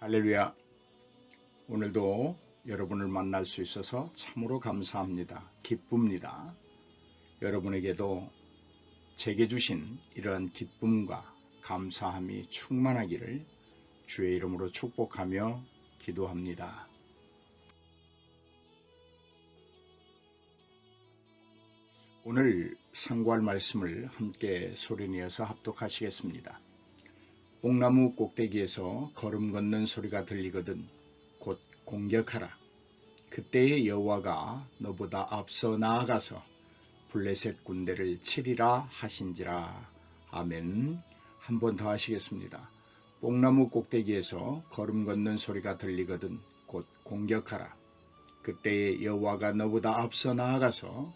할렐루야. 오늘도 여러분을 만날 수 있어서 참으로 감사합니다. 기쁩니다. 여러분에게도 제게 주신 이러한 기쁨과 감사함이 충만하기를 주의 이름으로 축복하며 기도합니다. 오늘 상고할 말씀을 함께 소리내어서 합독하시겠습니다. 뽕나무 꼭대기에서 걸음 걷는 소리가 들리거든 곧 공격하라. 그때의 여호와가 너보다 앞서 나아가서 블레셋 군대를 치리라 하신지라. 아멘. 한 번 더 하시겠습니다. 뽕나무 꼭대기에서 걸음 걷는 소리가 들리거든 곧 공격하라. 그때의 여호와가 너보다 앞서 나아가서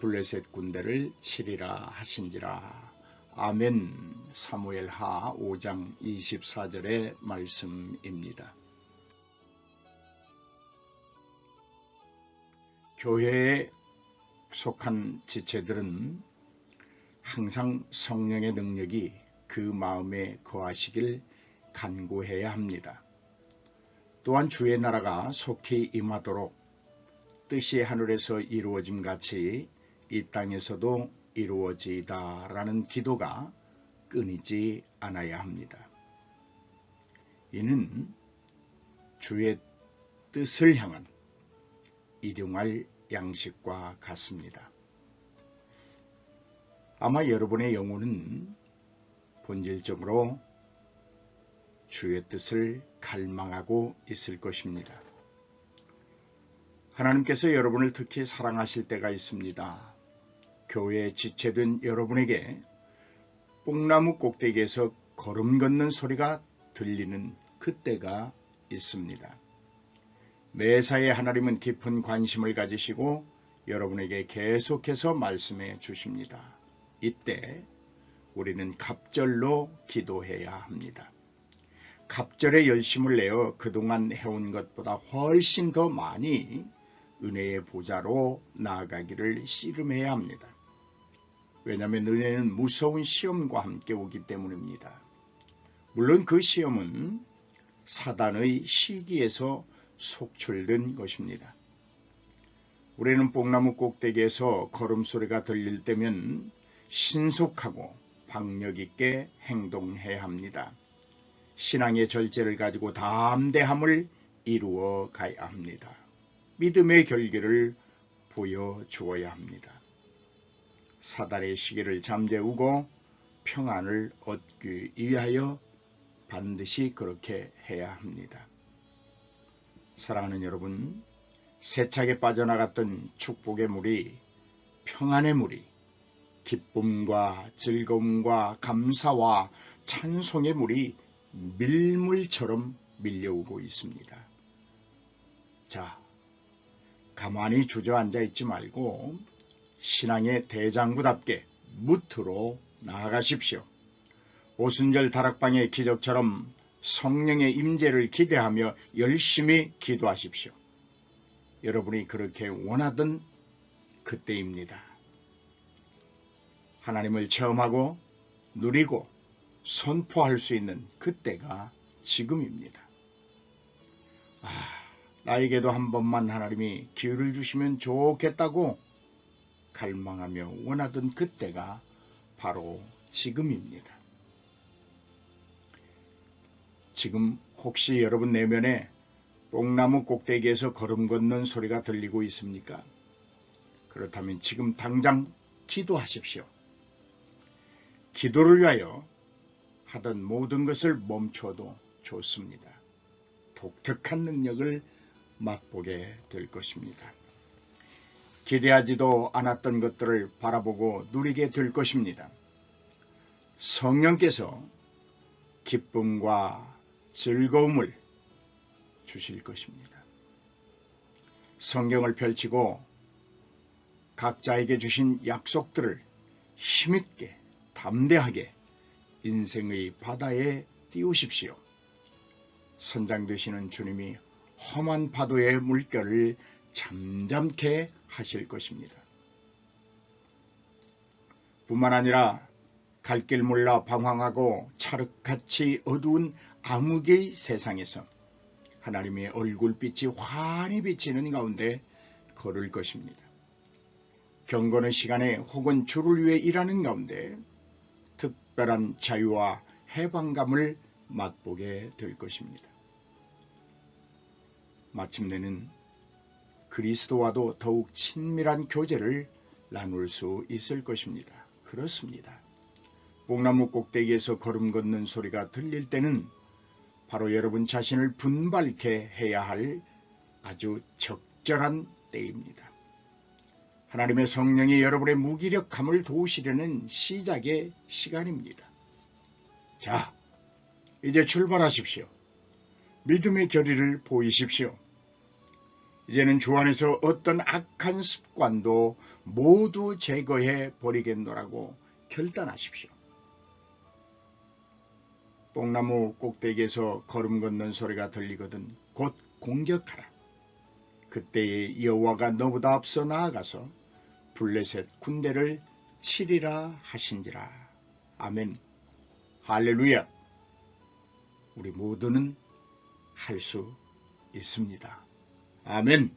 블레셋 군대를 치리라 하신지라. 아멘. 사무엘 하 5장 24절의 말씀입니다. 교회에 속한 지체들은 항상 성령의 능력이 그 마음에 거하시길 간구해야 합니다. 또한 주의 나라가 속히 임하도록 뜻이 하늘에서 이루어짐 같이 이 땅에서도 이루어지다 라는 기도가 끊이지 않아야 합니다. 이는 주의 뜻을 향한 일용할 양식과 같습니다. 아마 여러분의 영혼은 본질적으로 주의 뜻을 갈망하고 있을 것입니다. 하나님께서 여러분을 특히 사랑하실 때가 있습니다. 교회에 지체된 여러분에게 뽕나무 꼭대기에서 걸음 걷는 소리가 들리는 그때가 있습니다. 매사에 하나님은 깊은 관심을 가지시고 여러분에게 계속해서 말씀해 주십니다. 이때 우리는 갑절로 기도해야 합니다. 갑절에 열심을 내어 그동안 해온 것보다 훨씬 더 많이 은혜의 보좌로 나아가기를 씨름해야 합니다. 왜냐하면 은혜는 무서운 시험과 함께 오기 때문입니다. 물론 그 시험은 사단의 시기에서 속출된 것입니다. 우리는 뽕나무 꼭대기에서 걸음소리가 들릴 때면 신속하고 박력 있게 행동해야 합니다. 신앙의 절제를 가지고 담대함을 이루어 가야 합니다. 믿음의 결계를 보여주어야 합니다. 사달의 시기를 잠재우고 평안을 얻기 위하여 반드시 그렇게 해야 합니다. 사랑하는 여러분, 세차게 빠져나갔던 축복의 물이 평안의 물이 기쁨과 즐거움과 감사와 찬송의 물이 밀물처럼 밀려오고 있습니다. 자, 가만히 주저앉아 있지 말고 신앙의 대장부답게 무트로 나아가십시오. 오순절 다락방의 기적처럼 성령의 임재를 기대하며 열심히 기도하십시오. 여러분이 그렇게 원하던 그때입니다. 하나님을 체험하고 누리고 선포할 수 있는 그때가 지금입니다. 아, 나에게도 한 번만 하나님이 기회를 주시면 좋겠다고 갈망하며 원하던 그때가 바로 지금입니다. 지금 혹시 여러분 내면에 뽕나무 꼭대기에서 걸음 걷는 소리가 들리고 있습니까? 그렇다면 지금 당장 기도하십시오. 기도를 위하여 하던 모든 것을 멈춰도 좋습니다. 독특한 능력을 맛보게 될 것입니다. 기대하지도 않았던 것들을 바라보고 누리게 될 것입니다. 성령께서 기쁨과 즐거움을 주실 것입니다. 성경을 펼치고 각자에게 주신 약속들을 힘있게 담대하게 인생의 바다에 띄우십시오. 선장 되시는 주님이 험한 파도의 물결을 잠잠케 하실 것입니다. 뿐만 아니라 갈 길 몰라 방황하고 찰흙같이 어두운 암흑의 세상에서 하나님의 얼굴빛이 환히 비치는 가운데 걸을 것입니다. 경건의 시간에 혹은 주를 위해 일하는 가운데 특별한 자유와 해방감을 맛보게 될 것입니다. 마침내는 그리스도와도 더욱 친밀한 교제를 나눌 수 있을 것입니다. 그렇습니다. 뽕나무 꼭대기에서 걸음 걷는 소리가 들릴 때는 바로 여러분 자신을 분발케 해야 할 아주 적절한 때입니다. 하나님의 성령이 여러분의 무기력함을 도우시려는 시작의 시간입니다. 자, 이제 출발하십시오. 믿음의 결의를 보이십시오. 이제는 주 안에서 어떤 악한 습관도 모두 제거해 버리겠노라고 결단하십시오. 뽕나무 꼭대기에서 걸음 걷는 소리가 들리거든 곧 공격하라. 그때에 여호와가 너보다 앞서 나아가서 블레셋 군대를 치리라 하신지라. 아멘. 할렐루야. 우리 모두는 할 수 있습니다. 아멘.